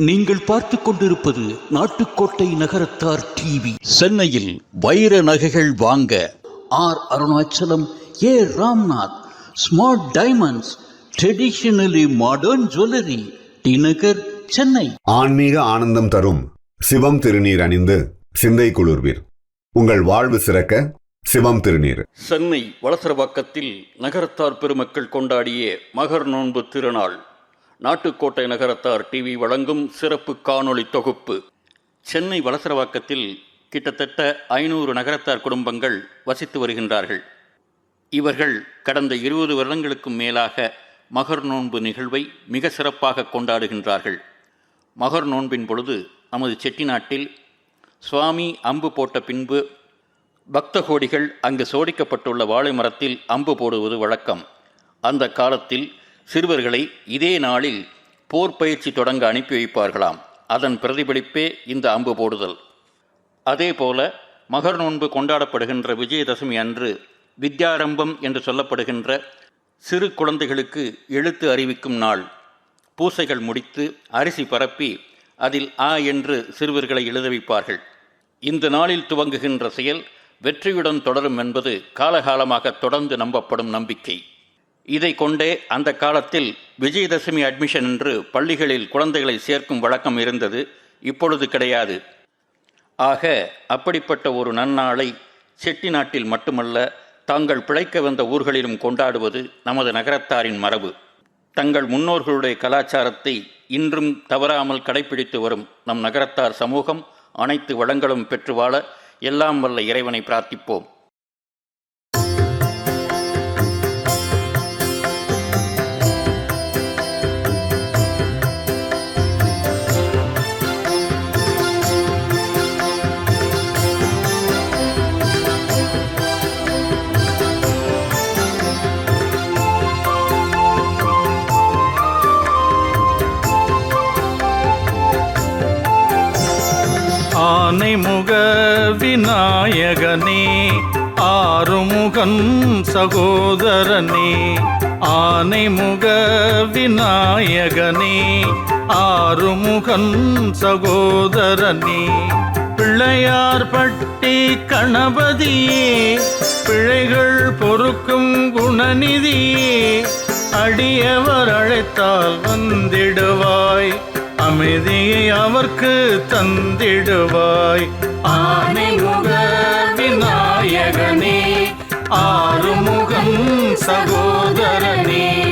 நீங்கள் பார்த்துக் கொண்டிருப்பது நாட்டுக்கோட்டை நகரத்தார் டிவி. சென்னையில் வைர நகைகள் வாங்க. R Arunachalam A Ramnath smart diamonds traditionally modern jewellery T Nagar Chennai. ஆன்மீக ஆனந்தம் தரும் சிவம் திருநீர் அணிந்து சிந்தை குளிர்வீர். உங்கள் வாழ்வு சிறக்க சிவம் திருநீர். சென்னை வளசரவாக்கத்தில் நகரத்தார் பெருமக்கள் கொண்டாடிய மகர் நோன்பு திருநாள். நாட்டுக்கோட்டை நகரத்தார் டிவி வழங்கும் சிறப்பு காணொளி தொகுப்பு. சென்னை வளசரவாக்கத்தில் கிட்டத்தட்ட ஐநூறு நகரத்தார் குடும்பங்கள் வசித்து வருகின்றார்கள். இவர்கள் கடந்த இருபது வருடங்களுக்கும் மேலாக மகர் நோன்பு நிகழ்வை மிக சிறப்பாக கொண்டாடுகின்றார்கள். மகர் நோன்பின் பொழுது நமது செட்டிநாட்டில் சுவாமி அம்பு போட்ட பின்பு பக்த கோடிகள் அங்கு சோடிக்கப்பட்டுள்ள வாழை மரத்தில் அம்பு போடுவது வழக்கம். அந்த காலத்தில் சிறுவர்களை இதே நாளில் போர் பயிற்சி தொடங்க அனுப்பி வைப்பார்களாம். அதன் பிரதிபலிப்பே இந்த அம்பு போடுதல். அதேபோல மகர் நோன்பு கொண்டாடப்படுகின்ற விஜயதசமி அன்று வித்யாரம்பம் என்று சொல்லப்படுகின்ற சிறு குழந்தைகளுக்கு எழுத்து அறிவிக்கும் நாள். பூசைகள் முடித்து அரிசி பரப்பி அதில் ஆ என்று சிறுவர்களை எழுத வைப்பார்கள். இந்த நாளில் துவங்குகின்ற செயல் வெற்றியுடன் தொடரும் என்பது காலகாலமாக தொடர்ந்து நம்பப்படும் நம்பிக்கை. இதை கொண்டே அந்த காலத்தில் விஜயதசமி அட்மிஷன் என்று பள்ளிகளில் குழந்தைகளை சேர்க்கும் வழக்கம் இருந்தது இப்பொழுது கிடையாது. ஆக அப்படிப்பட்ட ஒரு நன்னாளை செட்டிநாட்டில் மட்டுமல்ல தாங்கள் பிழைக்க வந்த ஊர்களிலும் கொண்டாடுவது நமது நகரத்தாரின் மரபு. தங்கள் முன்னோர்களுடைய கலாச்சாரத்தை இன்றும் தவறாமல் கடைபிடித்து வரும் நம் நகரத்தார் சமூகம் அனைத்து வளங்களும் பெற்று வாழ எல்லாம் வல்ல இறைவனை பிரார்த்திப்போம். ஆனைமுக விநாயகனே ஆறுமுகன் சகோதரனே ஆனைமுக விநாயகனே ஆறுமுகன் சகோதரனே. பிள்ளையார் பட்டி கணபதியே பிழைகள் பொறுக்கும் குணநிதியே அடியவர் அழைத்தால் வந்திடுவாய். அமைதியை அவர்க்கு தந்திடுவாய். ஆனைமுக விநாயகனே ஆறுமுகம் சகோதரனே.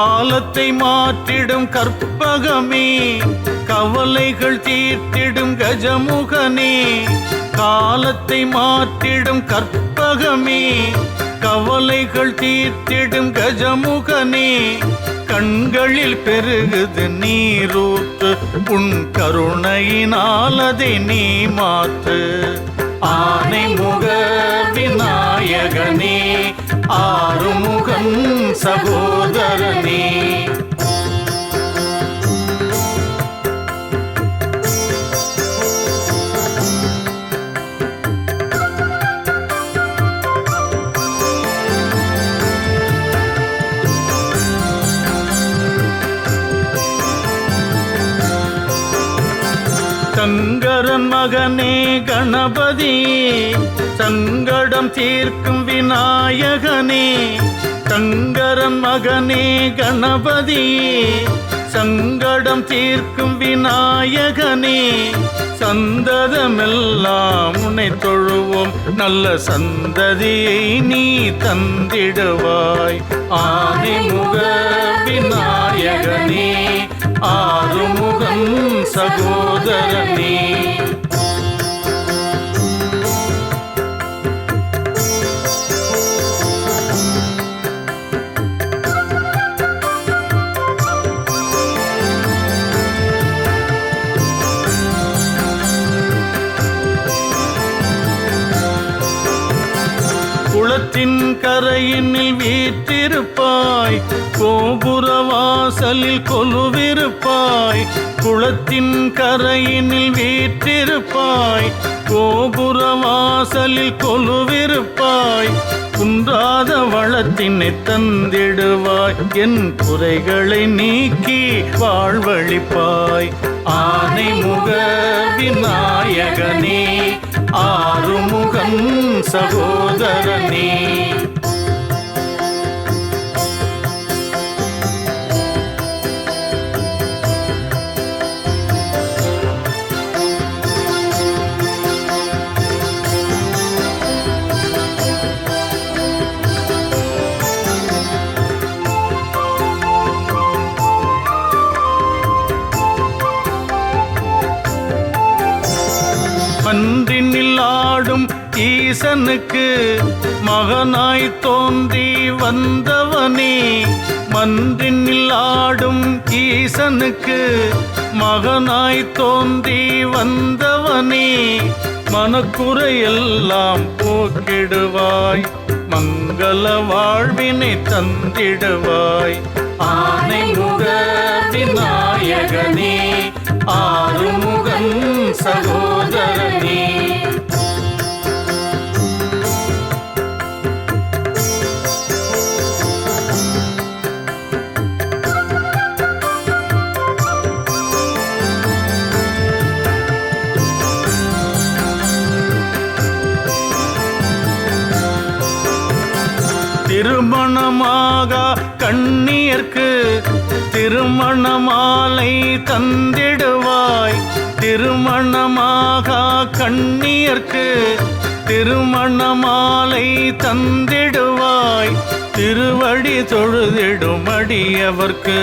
காலத்தை மாற்றிடும் கற்பகமே கவலைகள் தீர்த்திடும் கஜமுகனே காலத்தை மாற்றிடும் கற்பகமே கவலைகள் தீர்த்திடும் கஜமுகனே கண்களில் பெருகுது நீரூற்று உன் கருணையினால் அதை நீ மாற்று. ஆனை முக விநாயகனே ஆறுமுகன் சகோதரனே. சங்கரன் மகனே கணபதி சங்கடம் தீர்க்கும் விநாயகனே சங்கரன் மகனே கணபதி சங்கடம் தீர்க்கும் விநாயகனே சந்ததமெல்லாம் உன்னை தொழுவோம். நல்ல சந்ததியை நீ தந்திடுவாய். ஆதிமுக விநாயகனே. ஆறுமுகம் சகோதரனே குளத்தின் கரையினில் வீற்றிருப்பாய். கோபுர வாசலில் கொலுவிருப்பாய். குளத்தின் கரையினில் வீற்றிருப்பாய். கோபுர வாசலில் கொலுவிருப்பாய். குன்றாத வளத்தினை தந்திடுவாய். என் குறைகளை நீக்கி வாழ்வழிப்பாய். ஆனை முக விநாயகனே ஆறுமுகன் சகோதரனே மனிதனுக்கு மகனாய் தோன்றி வந்தவனே மன்றினில் ஆடும் ஈசனுக்கு மகனாய் தோன்றி வந்தவனே மனக்குறையெல்லாம் போக்கிடுவாய் மங்கள வாழ்வினை தந்திடுவாய். ஆனை முக விநாயகனே ஆறுமுகன் சகோதரனே. திருமணமாக கண்ணீர்க்கு திருமண மாலை தந்திடுவாய். திருமணமாக கண்ணீர்க்கு திருமண மாலை தந்திடுவாய். திருவடி தொழுதிடும் அடியவர்க்கு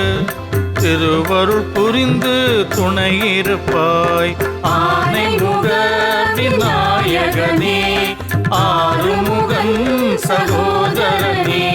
திருவருள் புரிந்து துணையிருப்பாய் ஆனை முக விநாயகனே ஆறுமுகன் சகோதரனே.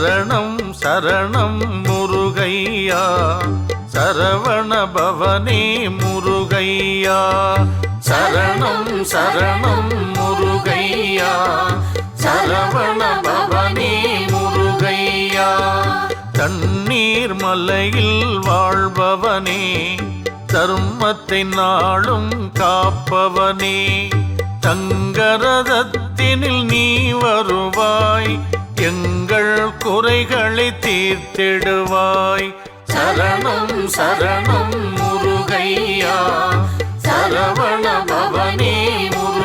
சரணம் சரணம் முருகையா. சரவண பவனே முருகையா. சரணம் சரணம் முருகையா. சரவண பவனே முருகையா. தண்ணீர் மலையில் வாழ்பவனே. தர்மத்தை நாளும் காப்பவனே. தங்கரதத்தினில் நீ வருவாய். எங்கள் குறைகளை தீர்த்திடுவாய். சரணம் சரணம் முருகையா. சரவண பவனே முரு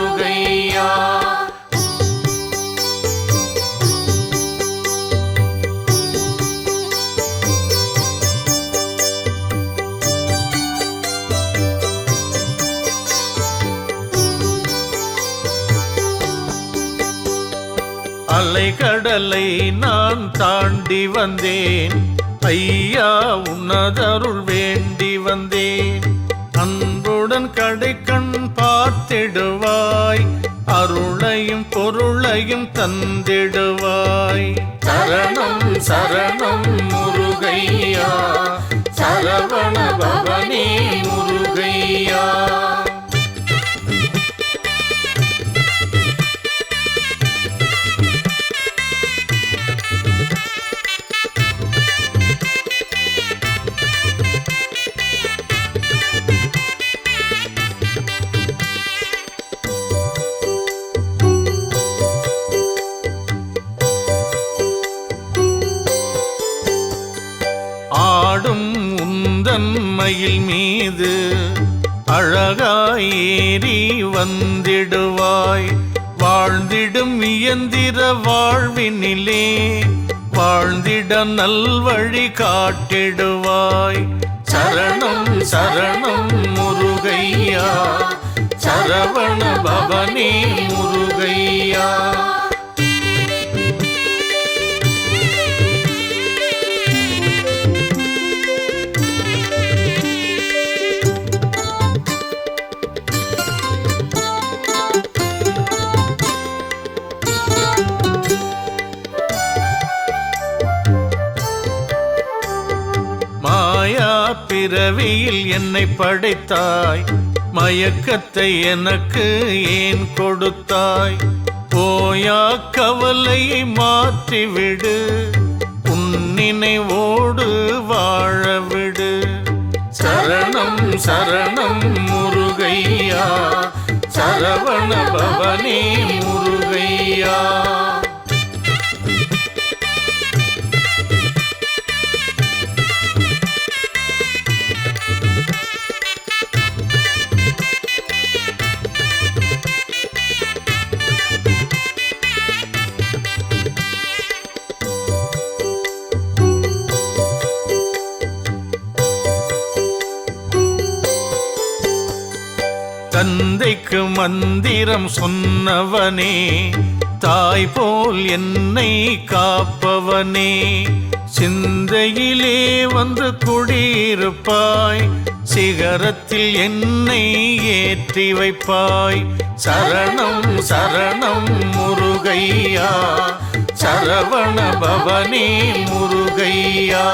அலை கடலை நான் தாண்டி வந்தேன். ஐயா உன்னதருள் வேண்டி வந்தேன். அன்புடன் கடைக்கண் பார்த்திடுவாய். அருளையும் பொருளையும் தந்திடுவாய். சரணம் சரணம் முருகையா. சரவண பவனே முருகையா. உந்தன் மீது அழகாயேறி வந்திடுவாய். வாழ்ந்திடும் இயந்திர வாழ்வினிலே வாழ்ந்திட நல்வழி காட்டிடுவாய். சரணம் சரணம் முருகையா. சரவண பவனே முருகையா. பிறவியில் என்னை படைத்தாய். மயக்கத்தை எனக்கு ஏன் கொடுத்தாய்? போயா கவலையை மாற்றிவிடு. உன்னினைவோடு வாழவிடு. சரணம் சரணம் முருகையா. சரவண பவனே முருகையா. தந்தைக்கு மந்திரம் சொன்னவனே தாய் போல் என்னை காப்பவனே. சிந்தையிலே வந்து குடியிருப்பாய் சிகரத்தில் என்னை ஏற்றி வைப்பாய். சரணம் சரணம் முருகையா சரவண பவனே முருகையா.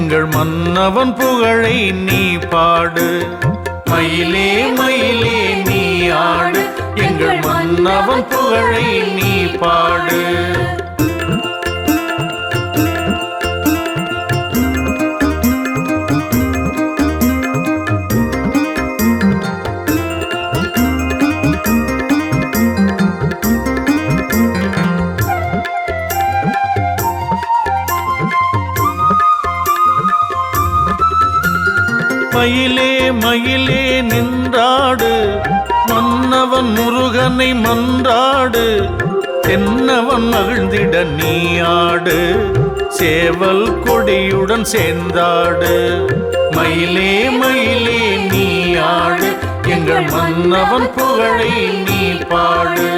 எங்கள் மன்னவன் புகழை நீ பாடு. மயிலே மயிலே நீ ஆடு. எங்கள் மன்னவன் புகழை நீ பாடு. மன்னவன் முருகனை மன்றாடு தென்னவன் மகிழ்ந்திட நீ ஆடு சேவல் கொடியுடன் சேர்ந்தாடு. மயிலே மயிலே நீ ஆடு எங்கள் மன்னவன் புகழை நீ பாடு.